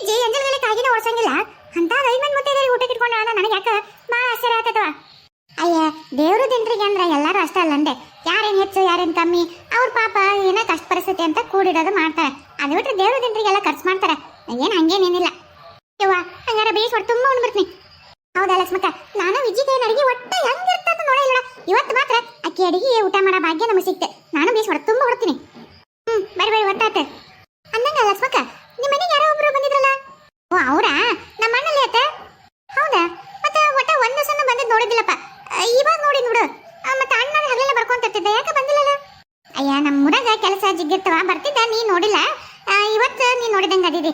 ವಿಜ್ಜಿ ಎಂಜಲ್ಗಳ ಕಾಗಿನ ಓಡಿಸಂಗಿಲ್ಲ? ಅಂತ ರೈಮನ್ ಮಂದಿ ಮುತ್ತೈದರಿ ಊಟಕ್ಕೆ ಇಟ್ಕೊಂಡು ನನಗೆ ಯಾಕ ಭಾಳ ಆಶ್ಚರ್ಯ ಆತೈತವ ಅಯ್ಯ, ದೇವ್ರ ದಿನರಿಗೆ ಅಂದ್ರೆ ಎಲ್ಲರೂ ಅಷ್ಟೇ ಅಲ್ಲಂದೆ. ಯಾರೇನ್ ಹೆಚ್ಚು, ಯಾರೇನ್ ಕಮ್ಮಿ, ಅವ್ರ ಪಾಪ ಏನ ಕಷ್ಟ ಪರಿಸ್ಥಿತಿ ಅಂತ ಕೂಡಿಡೋದು ಮಾಡ್ತಾರೆ. ಅದು ಬಿಟ್ರೆ ದೇವ್ರ ದಿನರಿಗೆಲ್ಲ ಖರ್ಚು ಮಾಡ್ತಾರೆ. ಏನ್ ಹಂಗೇನೇನಿಲ್ಲ. ಯವ್ವ, ಹಂಗಾರ ಬೇಸ್ ಹೊಟ್ಟು ತುಂಬ ಉಣ್ಬಿಡ್ತೀನಿ. ಹೌದಾ ಲಕ್ಷ್ಮಕ್ಕ? ನಾನು ವಿಜಿತೇನ ಅಡಿಗೆ ಒಟ್ಟ ಹೆಂಗಿರ್ತದ ನೋಡಿಲ್ಲ ಇವತ್ತು ಮಾತ್ರ ಅಕ್ಕಿ ಅಡಿಗೆ ಊಟ ಮಾಡೋ ಭಾಗ್ಯ ನಮಗೆ ಸಿಕ್ತೆ. ನಾನು ಬೇಸ್ ಹೊಟ್ಟು ತುಂಬ ಹೊಡ್ತೀನಿ ಹ್ಮ್ ಬರಿ ಬರಿ ಒತ್ತಾತ ಅಂದಂಗ ಲಕ್ಷ್ಮಕ್ಕ ನಿಮ್ಮ ಮನೆಗೆ ಯಾರೋ ಒಬ್ರು ಬಂದಿದ್ರಲ್ಲ ಓ ಅವರಾ ನಮ್ಮ ಅಣ್ಣಲ್ಲಿ ಆತ ಹೌದಾ ಮತ್ತೆ ಒಟ್ಟ ಒಂದ್ ದಿವಸನೂ ಬಂದಿದ್ ನೋಡಿದ್ದಿಲ್ಲಪ್ಪ ಆ, ಇವಾಗ ನೋಡಿ ನೋಡು ಆ, ಮತ್ತೆ ಅಣ್ಣ ಹಗಲೆಲ್ಲ ಬರ್ಕೊಂತಿರ್ತಿದ್ದ ಯಾಕೆ ಬಂದಿಲ್ಲಲ್ಲ ಅಯ್ಯ ನಮ್ಮ ಕೆಲಸ ಜಿಗ್ಗಿರ್ತವ ಬರ್ತಿದ್ದ, ನೀ ನೋಡಿಲ್ಲ? ಇವತ್ತು ನೀ ನೋಡಿದಂಗ ಅದಿದಿ.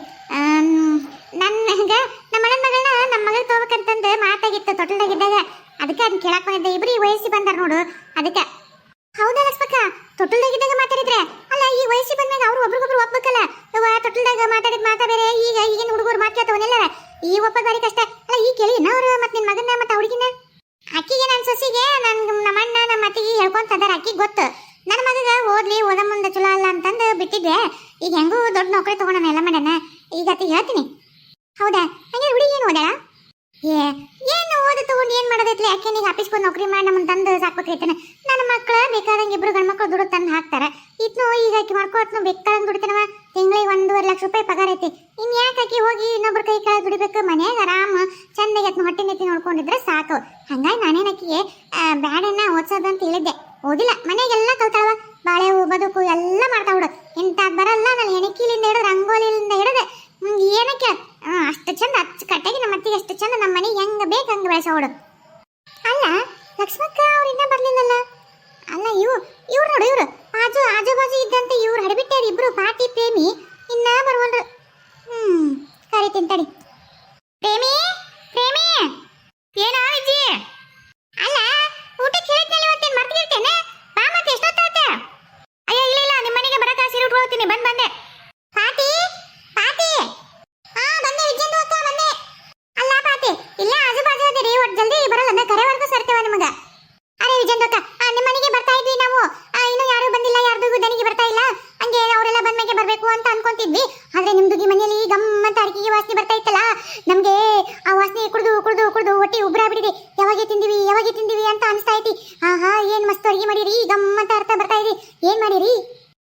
ಹಂಗೆ, ನಮ್ಮ ಅಣ್ಣನ ಮಗಳನ್ನ ನಮ್ಮ ಮಗಳ ತಗೋಬೇಕಂತಂದು ಮಾತಾಗಿತ್ತು ತೊಟ್ಟಲ್ದಾಗಿದ್ದಾಗ ಅದಕ್ಕೆ ಅದನ್ನ ಕೇಳಕ್ ಬಂದಿದ್ದೆ. ಇಬ್ರು ಈ ವಯಸ್ಸಿ ಬಂದಾರ ನೋಡು, ಅದಕ್ಕೆ. ಹೌದಾ ಲಕ್ಷ್ಮಕ್ಕ ತೊಟ್ಟಲ್ದಾಗಿದ್ದಾಗ ಮಾತಾಡಿದ್ರೆ? ಅಲ್ಲ, ಈ ವಯಸ್ಸಿ ಬಂದಾಗ ಅವ್ರು ಒಬ್ರಿಗೊಬ್ರು ಒಪ್ಪಬೇಕಲ್ಲ ಇವ ತೊಟ್ಟಲ್ದಾಗ ಮಾತಾಡಿದ ಮಾತಾ ಬೇರೆ, ಈಗ ಈಗಿನ ಹುಡುಗರು ಮಾತಾಡ್ತವನ್ನೆಲ್ಲ ಈ ಒಪ್ಪ ಕಷ್ಟ. ಅಲ್ಲ, ಈ ಕೇಳಿ ಅವ್ರು ಮತ್ತೆ ನಿಮ್ಮ ಮಗನ ಮತ್ತೆ ಹುಡುಗಿನ ಅಕ್ಕಿಗೆ ನನ್ನ ಸೊಸಿಗೆ, ನನ್ ನಮ್ಮ ಅಣ್ಣ, ನಮ್ಮ ಅತ್ತಿಗೆ ಹೇಳ್ಕೊಂತ ಅದಾರ ಅಕ್ಕಿಗೆ ಗೊತ್ತು. ನನ್ನ ಮಗಗ ಓದ್ಲಿ ಓದ ಮುಂದೆ ಚಲೋ ಅಲ್ಲ ಅಂತಂದು ಬಿಟ್ಟಿದ್ದೆ. ಈಗ ಹೆಂಗೂ ದೊಡ್ಡ ನೌಕರಿ ತಗೊಂಡನ ಎಲ್ಲ ಮಾಡ್ಯಾನ ಈಗ ಹೇಳ್ತೀನಿ. ಹೌದಾ? ಹಂಗೆ ಹುಡುಗಿ ಏನು ಓದಾಳ? ಏ, ಏನು ಓದ ತಗೊಂಡು ಏನು ಮಾಡೋದೈತ್ಲಿ ಯಾಕೆ ನೀಗ ಆಫೀಸ್ ಬಂದು ನೌಕರಿ ಮಾಡಿ ನಮ್ಮನ್ನ ತಂದು ಸಾಕ್ಬೇಕೈತನ ನನ್ನ ಮಕ್ಕಳು ಬೇಕಾದಂಗೆ ಇಬ್ರು ಗಂಡು ಮಕ್ಕಳು ದುಡ್ಡು ತಂದು ಹಾಕ್ತಾರೆ. ಇತ್ನು ಈಗ ಆಕಿ ಮಾಡ್ಕೊತ್ನು ಬೇಕಾದಂಗೆ ದುಡಿತಾನವ. ತಿಂಗಳಿಗೆ ಒಂದೂವರೆ ಲಕ್ಷ ರೂಪಾಯಿ ಪಗಾರ ಐತಿ. ಇನ್ ಯಾಕೆ ಆಕಿ ಹೋಗಿ ಇನ್ನೊಬ್ರ ಕೈ ಕೆಳಗೆ ದುಡಿಬೇಕು? ಮನ್ಯಾಗ ಆರಾಮ, ಚಂದಾಗಿ ಅದ್ನ ಹೊಟ್ಟೆ ನೆತ್ತಿ ನೋಡ್ಕೊಂಡಿದ್ರೆ ಸಾಕು. ಹಂಗಾಗಿ ನಾನೇನ ಆಕಿಗೆ ಬ್ಯಾಡನ್ನ ಓದ್ಸೋದಂತ ಹೇಳಿದ್ದೆ. ಓದಿಲ್ಲ. ಮನೆಗೆಲ್ಲ ಕಲ್ತಾಳವ. ಬಾಳೆ ಹೂ, ಬದುಕು ಎಲ್ಲ ಮಾಡ್ತಾವಳು ಇಂಥದ್ದು ಬರಲ್ಲ ನಾನು ಹೆಣಕಿಲಿಂದ ಹಿಡಿದು ರಂಗೋಲಿಯಿಂದ ಹಿಡಿದು ಹ್ಮ್, ಏನಕ್ಕೆ ಆ, ಅಷ್ಟು ಚಂದ ಅಚ್ಚುಕಟ್ಟಾಗಿ ನಮ್ಮ ಅತ್ತಿಗೆ ಅಷ್ಟು ಚಂದ ನಮ್ಮ ಮನೆಗೆ ಹೆಂಗ ಬೇಕು ಹಂಗ ಬೆಳೆಸೋಳು ಅಲ್ಲ ಲಕ್ಷ್ಮಕ್ಕ ಅವ್ರು ಇನ್ನೂ ಬರ್ಲಿಲ್ಲಲ್ಲ ಅಲ್ಲ ಇವು ನೋಡು ಇವ್ರು. ಆಜು ಆಜು ಬಾಜು ಇದ್ದಂತೆ ಇವ್ರು ಹಡಬಿಟ್ಟಾರ ಇಬ್ರು, ಪಾಟಿ, ಪ್ರೇಮಿ. ಇನ್ನ ಬರ್ವಲ್ರು. ಹ್ಮ್, ಕರಿತೀನಿ ತಡಿ. ಪ್ರೇಮಿ ಪ್ರೇಮಿ. ಏನ ವಿಜಿ? ಅಲ್ಲ ಊಟಕ್ಕೆ ಹೇಳಿದ್ನಲ್ಲ ಇವತ್ತೇನು ಮರ್ತಿರ್ತೇನೆ ಬಾ ಮತ್ತೆ ಎಷ್ಟೊತ್ತಾಯ್ತ ಅಯ್ಯೋ ಇಲ್ಲ ಇಲ್ಲ ನಿಮ್ಮ ಮನೆಗೆ ಬರಕ ಸೀರೆ ಉಟ್ಕೊಳ್ತೀನಿ ಬಂದ್ ಬಂದೆ ಪಾಟಿ ಪಾಟಿ ಹಾ ಬಂದೆ ವಿಜಯಂದು ಅಕ್ಕ ಬಂದೆ ಅಲ್ಲ ಪಾಟಿ ಇಲ್ಲ ಆಜು ಬಾಜು ಅದಿರಿ ಒಟ್ಟು ಜಲ್ದಿ ಬರಲ್ಲ ಅಂದ್ರೆ ಕರೆವರೆಗೂ ಸರ್ತೀವ ನಿಮಗ ಅರೆ ವಿಜಯಂದು ಅಕ್ಕ ಆ, ನಿಮ್ಮ ಮನೆಗೆ ಬರ್ತಾ ಇದ್ವಿ ನಾವು ಆ, ಇನ್ನೂ ಯಾರು ಬಂದಿಲ್ಲ ಯಾರ್ದು ದನಿಗೆ ಬರ್ತಾ ಇಲ್ಲ ಹಂಗೆ ಅವರೆಲ್ಲ ಬಂದ್ಮೇಲೆ ಬರ್ಬೇಕು ಅಂತ ಅನ್ಕೊಂತಿದ್ವಿ ಆದ್ರೆ ನಿಮ್ದುಗಿ ಮನೆಯಲ್ಲಿ ಗಮ್ಮಂತ ಅಡಿಗೆಗೆ ವಾಸನೆ ಬರ್ತಾ ಇತ್ತಲ್ಲ ನಮ್ಗೆ ಆ ವಾಸನೆ ಕುಡ್ದು ಕುಡ್ದು ಕುಡ್ದು ಹೊಟ್ಟೆ ಬಿಡಿದೆ ಯಾವಾಗೆ ತಿಂದಿವಿ, ಯಾವಾಗ ತಿಂದಿವಿ ಅಂತ ಅನಿಸ್ತಾ ಐತಿ. ಆಹಾ, ಏನ್ ಮಸ್ತ್ ಅಡಿಗೆ ಮಾಡಿರಿ? ಗಮ್ಮಂತ ಅರ್ಥ ಬರ್ತಾ ಇದೆ. ಏನ್ ಮಾಡಿರಿ?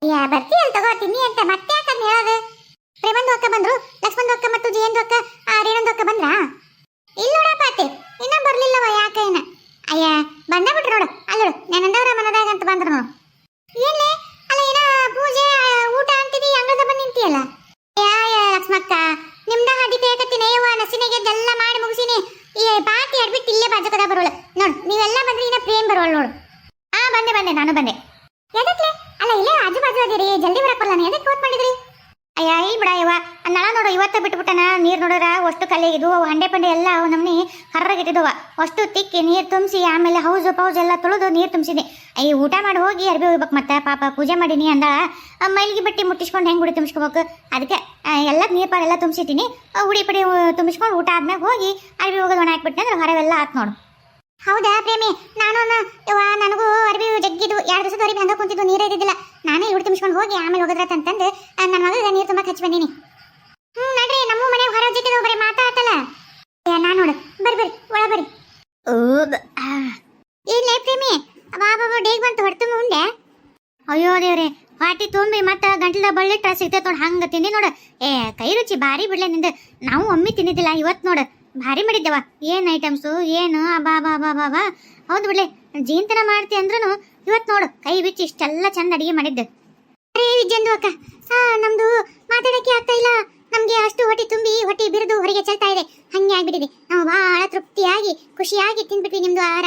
ಯಾ ಅಂತ ತಗೋ, ತಿನ್ನಿ ಅಂತ. ಮತ್ತೆ ಅದ್ನ ಹೇಳೋದು? ಪ್ರೇಮಂದು ಅಕ್ಕ ಬಂದ್ರು, ಲಕ್ಷ್ಮಣ್ ಅಕ್ಕ ಮತ್ತು ಜಯಂದು ಅಕ್ಕ, ಆ ರೇಣಂದು ಅಕ್ಕ ಬಂದ್ರಾ? ಇಲ್ಲ ನೋಡಪ್ಪ ಅತ್ತೆ ಇನ್ನ ಬರ್ಲಿಲ್ಲವ ಯಾಕ ಏನ ಅಯ್ಯ, ಬಂದ ಬಿಟ್ರು ನೋಡು. ಅಲ್ಲೋಡು ನೆನಂದವರ ಮನದಾಗ ಅಂತ ಬಂದ್ರು ನೋಡು. ಏನೇ ಅಲ್ಲ, ಏನ ಪೂಜೆ ಊಟ ಅಂತಿದಿ ಅಂಗದ ಬಂದು ನಿಂತಿಯಲ್ಲ? ಯಾ ಲಕ್ಷ್ಮಕ್ಕ, ನಿಮ್ದ ಹಾದಿ ಬೇಕತ್ತೀನಿ ಯವ್ವ, ನಸಿನೆಗೆ ಎಲ್ಲ ಮಾಡಿ ಮುಗಿಸಿನಿ ಈ ಪಾತಿ ಅಡ್ಬಿಟ್ಟು ಇಲ್ಲೇ ಬಾಜಕದ ಬರೋಳು ನೋಡು ನೀವೆಲ್ಲ ಬಂದ್ರೆ ಇನ್ನ ಪ್ರೇಮ್ ಬರೋಳು ನೋಡು ಹಾ ಬಂದೆ ಬಂದೆ ನಾನು ಬಂದೆ ಎದಕ್ಕೆ ಅಲ್ಲ ಇಲ್ಲೇ ಅದಿರಿ ಜಲ್ದಿ ಬರಕ್ ಬರಲ್ಲ ಎದಕ್ಕೆ ಓದ್ ಮಾಡಿದ್ರಿ ಅಯ್ಯ ಇಲ್ಲಿ ಬಿಡ ಆ ನಳ ನೋಡು, ಇವತ್ತ ಬಿಟ್ಬಿಟ್ಟನ, ನೀರು ನೋಡಿದ್ರ ಅಷ್ಟು ಕಲ್ಲಿಗಿದ್ವು ಅವು ಹಂಡೆ ಪಂಡೆ ಎಲ್ಲ ಅವು ನಮ್ನಿ ಹರ್ರಗಿಟ್ಟಿದ್ವ ಅಷ್ಟು ತಿಕ್ಕಿ ನೀರು ತುಂಬಿಸಿ, ಆಮೇಲೆ ಹೌಸ್ ಪೌಸ್ ಎಲ್ಲ ತೊಳೆದು ನೀರು ತುಂಬಿಸಿದೆ ಅಯ್ಯ, ಊಟ ಮಾಡಿ ಹೋಗಿ ಅರ್ಬಿ ಹೋಗ್ಬೇಕು ಮತ್ತೆ, ಪಾಪ ಪೂಜೆ ಮಾಡೀನಿ ಅಂದ ಆ ಮೈಲಿಗೆ ಬಟ್ಟಿ ಮುಟ್ಟಿಸ್ಕೊಂಡು ಹೆಂಗೆ ಉಡಿ ತುಂಬಿಸ್ಕೋಬೇಕು? ಅದಕ್ಕೆ ಎಲ್ಲ ನೀರ್ ಪಾಳೆಲ್ಲ ಎಲ್ಲ ತುಂಬಿಸಿದ್ದೀನಿ ಉಡಿ ಪಡಿ ತುಂಬಿಸ್ಕೊಂಡು ಊಟ ಆದ್ಮೇಲೆ ಹೋಗಿ ಅರ್ಬಿ ಹೋಗೋದು ಒಣ ಹಾಕ್ಬಿಟ್ಟೆ ಅಂದ್ರೆ ಹೊರವೆಲ್ಲ ಆತ್ ನೋಡು. ಹೌದಾ ಪ್ರೇಮಿ, ನಾನು ಯವ್ವ ನನಗೂ ಅರ್ಬಿ ಜಗ್ಗಿದು ಎರಡು ದಿವಸದ ಅರ್ಬಿ ಹಂಗ ಕುಂತಿದ್ದು ನೀರೇ ಇದ್ದಿದ್ದಿಲ್ಲ ನಾನೇ ಇವ್ರು ತುಂಬಿಸ್ಕೊಂಡು ಹೋಗಿ ಆಮೇಲೆ ಹೋಗದ್ರತ್ ಅಂತಂದು ನನ್ನ ಮಗಳಿಗೆ ನೀರು ತುಂಬಾ ಹಚ್ಚಿ ಬಂದೀನಿ ಹ್ಞೂ ನಡ್ರಿ ನಮ್ಮ ಮನೆ ಹೊರ ಜೊತೆ ಬರೀ ಮಾತಾಡ್ತಲ್ಲ ಏ ನಾ ನೋಡು ಬರ್ರಿ ಬರ್ರಿ ಒಳ ಬರ್ರಿ ಇಲ್ಲೇ ಪ್ರೇಮಿ ಬಾ ಬಾಬಾ ಡೇಗ್ ಬಂತು ಹೊಡ್ತು ಮುಂದೆ ಅಯ್ಯೋ ದೇವ್ರೆ ಪಾಟಿ ತುಂಬಿ ಮತ್ತ ಬಳ್ಳಿ ಬಳ್ಳಿಟ್ಟ ಸಿಗ್ತೈತೆ ನೋಡು, ಹಂಗ ತಿಂದಿ ನೋಡು. ಏ, ಕೈ ರುಚಿ ಭಾರಿ ಬಿಡ್ಲೆ ನಿಂದ. ನಾವು ಒಮ್ಮೆ ತಿಂದಿದ್ದಿಲ್ಲ, ಇವತ್ತು ನೋಡು. ಭಾರಿ ಮಾಡಿದ್ದೆವ. ಏನ್ ಐಟಮ್ಸು ಏನು? ಅಬಾ ಬಾ ಬಾ ಬಾ ಬಾ ಹೌದು ಬಿಡ್ಲೆ ಜೀಂತನ ಮಾಡ್ತಿ ಅಂದ್ರೂ ಇವತ್ತು ನೋಡು, ಕೈ ಬಿಚ್ಚಿ ಇಷ್ಟೆಲ್ಲ ಚಂದ ಅಡಿಗೆ ಮಾಡಿದ್ದು. ಅರೇ ವಿಜಯಂದು ಅಕ್ಕ. ಹಾ ನಮ್ದು ಮಾತಾಡಕ್ಕೆ ಆಗ್ತಾ ಇಲ್ಲ. ನಮ್ಗೆ ಅಷ್ಟು ಹೊಟ್ಟೆ ತುಂಬಿ, ಹೊಟ್ಟೆ ಬಿರಿದು ಹೊರಗೆ ಚೆಲ್ತಾ ಇದೆ. ಹಂಗೆ ಆಗ್ಬಿಟ್ಟಿದೆ. ನಾವು ಬಹಳ ತೃಪ್ತಿಯಾಗಿ, ಖುಷಿಯಾಗಿ ತಿನ್ಬಿಟ್ವಿ ನಿಮ್ದು ಆಹಾರ.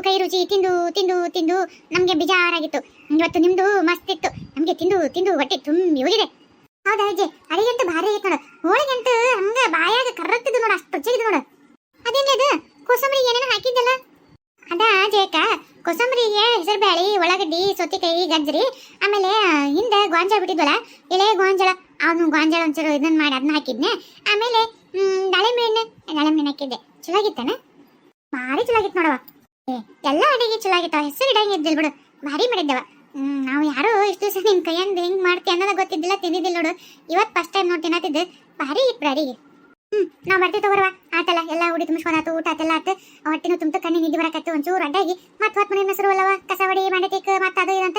ನಮ್ದು ಕೈ ರುಚಿ ತಿಂದು ತಿಂದು ತಿಂದು ನಮ್ಗೆ ಬೇಜಾರಾಗಿತ್ತು. ಇವತ್ತು ನಿಮ್ದು ಮಸ್ತ್ ಇತ್ತು. ನಮ್ಗೆ ತಿಂದು ತಿಂದು ಹೊಟ್ಟೆ ತುಂಬಿ ಹೋಗಿದೆ. ಹೌದಾ ಅಜ್ಜಿ? ಅಡಿಗೆಂತೂ ಭಾರಿ ಐತ್ ನೋಡು. ಹೋಳಿಗೆಂತೂ ಹಂಗ ಬಾಯಾಗ ಕರ್ರತ್ತಿದ್ದು ನೋಡು, ಅಷ್ಟು ರುಚಿಗಿದ್ದು ನೋಡು. ಅದೇನೇ ಅದು? ಕೋಸಂಬರಿ ಏನೇನು ಹಾಕಿದ್ದಲ್ಲ? ಅದ ಜೇಕ ಕೊಸಂಬರಿಗೆ ಹೆಸರು ಬ್ಯಾಳಿ ಉಳ್ಳಾಗಡ್ಡಿ, ಸೌತೆಕಾಯಿ, ಗಜ್ಜರಿ, ಆಮೇಲೆ ಹಿಂದೆ ಗೋಂಜಾಳ ಬಿಟ್ಟಿದ್ವಲ್ಲ, ಎಲೆ ಗೋಂಜಾಳ. ಅವನು ಗೋಂಜಾಳ ಒಂಚೂರು ಇದನ್ನ ಮಾಡಿ ಅದನ್ನ ಹಾಕಿದ್ನೆ. ಆಮೇಲೆ ದಾಳಿಂಬೆ ಹಣ್ಣು ದಾಳಿಂಬೆ ಹಣ್ಣು ಹಾಕಿದ್ದೆ. ಚಲೋ ಆಗಿತ್ತಾನ? ಭಾರಿ ಚಲೋ ಆಗಿತ್ತು ನೋಡವ ಎಲ್ಲ ಅಡಿಗೆ ಚಲೋ ಆಗಿತ್ತಾವ ಹೆಸರು ಇಡಂಗೆ ಇದ್ದಿಲ್ ಬಿಡು. ಭಾರಿ ಮಾಡಿದ್ದವ. ನಾವು ಯಾರೋ ಇಷ್ಟು ದಿವಸ ನಿಮ್ ಕೈಯಿಂದ ಹೆಂಗ್ ಮಾಡ್ತೀವಿ ಅನ್ನೋದ ಗೊತ್ತಿದ್ದಿಲ್ಲ, ತಿಂದಿದ್ದಿಲ್ಲ ನೋಡು. ಇವತ್ ಫಸ್ಟ್ ಟೈಮ್ ನೋಡಿ ತಿನ್ನತ್ತಿದ್ದು. ಭಾರಿ ಇತ್ತು ಅಡಿಗೆ. ಹ್ಮ್, ನಾವ್ ಬರ್ತೀವಿ ತಗೋರ್ವ. ಆತಲ್ಲ, ಎಲ್ಲ ಉಡಿ ತುಂಬಿಸ್ಕೊಂಡಾತು, ಊಟ ಆತೆಲ್ಲ ಆತು. ಹೊಟ್ಟಿನ ತುಂಬ ಕಣ್ಣಿ ನಿದ್ದೆ ಬರಕತ್ತು, ಒಂಚೂರು ಅಡ್ಡಾಗಿ. ಮತ್ ಹೊತ್ತು ಮನೆ ಹೆಸರು ಅಲ್ಲವ? ಕಸ ಹೊಡಿ ಮಂಡತಿಕ್ ಮತ್ತ ಅದು ಇದಂತ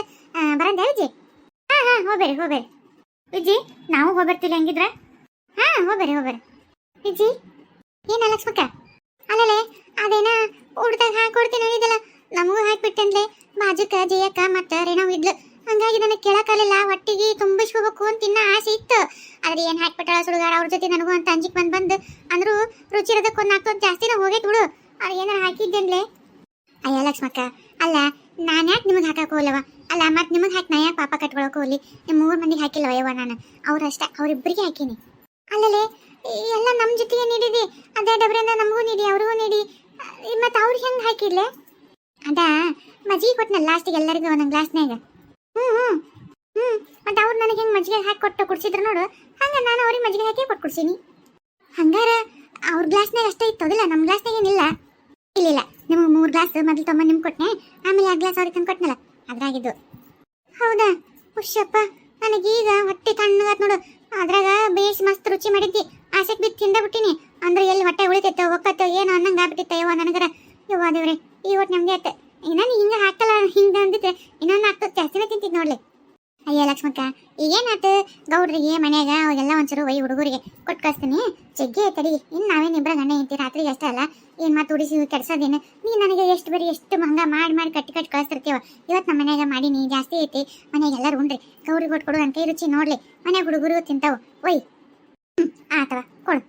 ಬರಂದೆ ವಿಜಿ? ಹಾ ಹಾ ಹೋಗ್ಬೇರಿ ಹೋಗ್ಬೇರಿ ವಿಜಿ, ನಾವು ಹೋಗ್ಬರ್ತಿಲ್ಲ ಹೆಂಗಿದ್ರ? ಹಾ ಹೋಗ್ಬೇರಿ ಹೋಗ್ಬೇರಿ ವಿಜಿ, ಏನ ಲಕ್ಷ್ಮಕ್ಕ ಅಲ್ಲಲೇ ಅದೇನ ಊಟದಾಗ ಹಾಕೊಡ್ತೀನಿ ಹೇಳಿದಲ್ಲ ನಮಗೂ ಹಾಕ್ಬಿಟ್ಟಂದ್ಲೆ ಬಾಜುಕ ಜಯಕ್ಕ ಮತ್ತ ರೇಣು ಇದ್ಲು. ಹಂಗಾಗಿ ನನಗೆ ಕೇಳಕ್ಕಾಗಲಿಲ್ಲ. ಒಟ್ಟಿಗೆ ತುಂಬಿಸ್ಕೋಬೇಕು ಅಂತ ಇನ್ನ ಆಸೆ ಇತ್ತು. ಆದ್ರೆ ಏನ್ ಹಾಕ್ಬಿಟ್ಟಾಳ ಸುಡುಗಾರ ಅವ್ರ ಜೊತೆ ನನಗೂ ಅಂತ ಅಂಜಿಕ್ ಬಂದ್ ಬಂದು ಅಂದ್ರು ರುಚಿ ಇರೋದಕ್ಕೆ ಒಂದು ಹಾಕ್ತು ಜಾಸ್ತಿನ ಹೋಗೈತ್ ಬಿಡು. ಅವ್ರು ಏನಾರ ಹಾಕಿದ್ದೇನ್ಲೆ ಅಯ್ಯ ಲಕ್ಷ್ಮಕ್ಕ, ಅಲ್ಲ, ನಾನು ಯಾಕೆ ನಿಮಗೆ ಹಾಕಕ್ಕೆ ಹೋಗಲ್ಲವ ಅಲ್ಲ ಮತ್ತೆ ನಿಮಗೆ ಹಾಕಿ ನಾ ಪಾಪ ಕಟ್ಕೊಳಕ್ಕೆ ಹೋಗ್ಲಿ? ನಿಮ್ಮ ಮೂರು ಮಂದಿಗೆ ಹಾಕಿಲ್ಲ ಯವ್ವ ನಾನು? ಅವ್ರಷ್ಟ ಅವರಿಬ್ಬರಿಗೆ ಹಾಕೀನಿ. ಅಲ್ಲಲೇ, ಎಲ್ಲ ನಮ್ಮ ಜೊತೆಗೆ ನೀಡಿದಿ. ಅದೇ ಡಬ್ರಿಂದ ನಮಗೂ ನೀಡಿ, ಅವ್ರಿಗೂ ನೀಡಿ. ಮತ್ತೆ ಅವ್ರಿಗೆ ಹೆಂಗೆ ಹಾಕಿರ್ಲೆ ಅದ, ಮಜ್ಜಿಗೆ ಕೊಟ್ಟನಲ್ಲ ಲಾಸ್ಟಿಗೆ ಎಲ್ಲರಿಗೂ ಒಂದೊಂದು ಗ್ಲಾಸ್ನಾಗ ಹ್ಞೂ ಹ್ಞೂ ಹ್ಞೂ ಮತ್ತು ಅವ್ರು ನನಗೆ ಹೆಂಗೆ ಮಜ್ಜಿಗೆ ಹಾಕಿ ಕೊಟ್ಟು ಕುಡ್ಸಿದ್ರು ನೋಡು, ಹಂಗೆ ನಾನು ಅವ್ರಿಗೆ ಮಜ್ಜಿಗೆ ಹಾಕಿ ಕೊಟ್ಟು ಕುಡ್ಸೀನಿ. ಹಂಗಾರ ಅವ್ರ ಗ್ಲಾಸ್ನಾಗ ಅಷ್ಟೇ ಅದಿಲ್ಲ ನಮ್ಮ ಗ್ಲಾಸ್ನಾಗ ಏನಿಲ್ಲ. ಇಲ್ಲ ಇಲ್ಲ, ನಿಮಗೆ ಮೂರು ಗ್ಲಾಸ್ ಮೊದಲು ತೊಂಬ ನಿಮ್ಗೆ ಕೊಟ್ನೆ, ಆಮೇಲೆ ಆ ಗ್ಲಾಸ್ ಅವ್ರಿಗೆ ತಂದು ಕೊಟ್ಟನಲ್ಲ ಅದ್ರಾಗಿದ್ದು. ಹೌದಾ? ಹುಷಪ್ಪ ನನಗೀಗ ಹೊಟ್ಟೆ ತಣ್ಣಗಾತ್ ನೋಡು, ಅದ್ರಾಗ ಬೇಸ್ ಮಸ್ತ್ ರುಚಿ ಮಾಡಿದ್ದಿ. ಆಸೆಗೆ ಬಿದ್ದು ತಿಂದಬಿಟ್ಟಿನಿ ಅಂದ್ರೆ ಎಲ್ಲಿ ಹೊಟ್ಟೆ ಉಳಿತೈತೋ, ಒಕ್ಕತ್ತೋ, ಏನೋ ಅನ್ನಂಗೆ ಆಗ್ಬಿಟ್ಟಿತ್ತ ಯವ್ವ ನನಗರ. ಯವ್ವ ದೇವ್ರೆ, ಈ ಒಟ್ಟು ನಮ್ಗೆ ಆಯ್ತು. ಇನ್ನೇನು ಹಿಂಗೆ ಹಾಕಲ್ಲ ಹಿಂಗೆ ಅಂದಿದ್ರೆ ಇನ್ನೊಂದು ಆಗ್ತದೆ ಜಾಸ್ತಿನೇ ತಿಂತಿದ್ ನೋಡ್ಲಿ. ಅಯ್ಯ ಲಕ್ಷ್ಮಕ್ಕ, ಈಗೇನಾಯ್ತು? ಗೌಡ್ರಿಗೆ, ಮನ್ಯಾಗ ಅವಾಗೆಲ್ಲ ಒಂಚೂರು ಒಯ್ ಹುಡುಗರಿಗೆ ಕೊಟ್ಟು ಕಳಿಸ್ತೀನಿ. ಜಗ್ಗಿ ತಡಿ ಇನ್ನು ನಾವೇನು ಇಬ್ಬರ ಗಂಡ ಹೆಂಡತಿ ರಾತ್ರಿಗೆ ಅಷ್ಟೇ ಅಲ್ಲ. ಏನು ಮಾತು ಉಡಿಸಿ ಕೆಡ್ಸೋದೇನು? ನೀ ನನಗೆ ಎಷ್ಟು ಬರೀ ಎಷ್ಟು ಹಂಗ ಮಾಡಿ ಮಾಡಿ ಕಟ್ಟಿ ಕಟ್ಟಿ ಕಳಿಸ್ತಿರ್ತೀವ ಇವತ್ತು ನಮ್ಮ ಮನ್ಯಾಗ ಮಾಡೀನಿ, ಜಾಸ್ತಿ ಐತಿ. ಮನ್ಯಾಗ ಎಲ್ಲರೂ ಉಂಡ್ರಿ. ಗೌರಿಗೆ ಕೊಟ್ಟು ಕೊಡು ನನ್ನ ರುಚಿ ನೋಡ್ಲಿ. ಮನ್ಯಾಗ ಹುಡುಗರು ತಿಂತಾವು. ಒಯ್ ಹ್ಞೂ ಆತವ ಕೊಡು.